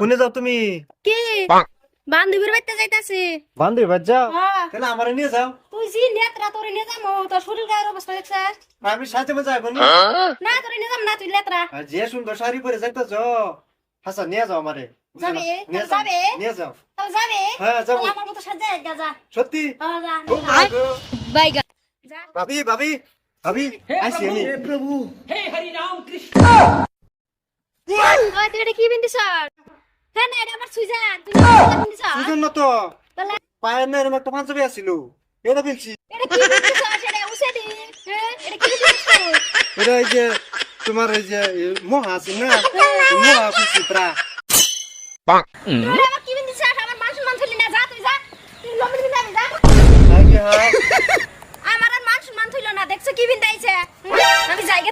কোনে যাও তুমি। কি? বান্ধবীর বাড়িতে যাইতাছি। বান্ধবী বাদ যাও। হ্যাঁ। তাহলে আমার নিয়ে যাও। তুই জি নেত্রা তোরে নিয়ে যাব তোর শরীর গায়ের অবস্থা দেখছিস আমি সাথে মজা যাব নি। না তোরে নিয়ে যাব না তুই লেত্রা। যে সুন্দর শাড়ি পরে যাইতেছ হাসা নিয়ে যাও আমারে। যাবে? নিয়ে যাও যাবে? নিয়ে যাও। তাহলে যাবে? হ্যাঁ যাব। আমার মতো সাজা গা যা সত্যি হ্যাঁ, ভালো গো। ভাবি ভাবি ভাবি আসি আমি। প্রভু। ওই তুই এটা কি বিন্দিস হ্যাঁ না এটা আমার সুইজান তুই এটা বিন্দিস সুজন তো। পায়ের না এরকম একটা পাঞ্জাবি আসছিল এটা ফেলছি এটা কি বিন্দিস সেটা উসে দি। হ্যাঁ এটা কি বিন্দিস এটা এই যে তোমার এই যে মহা আছে না? মহা ফেলছি প্রা। তুই আবার কি বিন্দিস আমার মান থলি না যা তুই যা। তুই লম্বি বিন্দা যা। আগে হ্যাঁ আমার আর মান থইল না। দেখছ কি বিন্দাইছে আমি জায়গা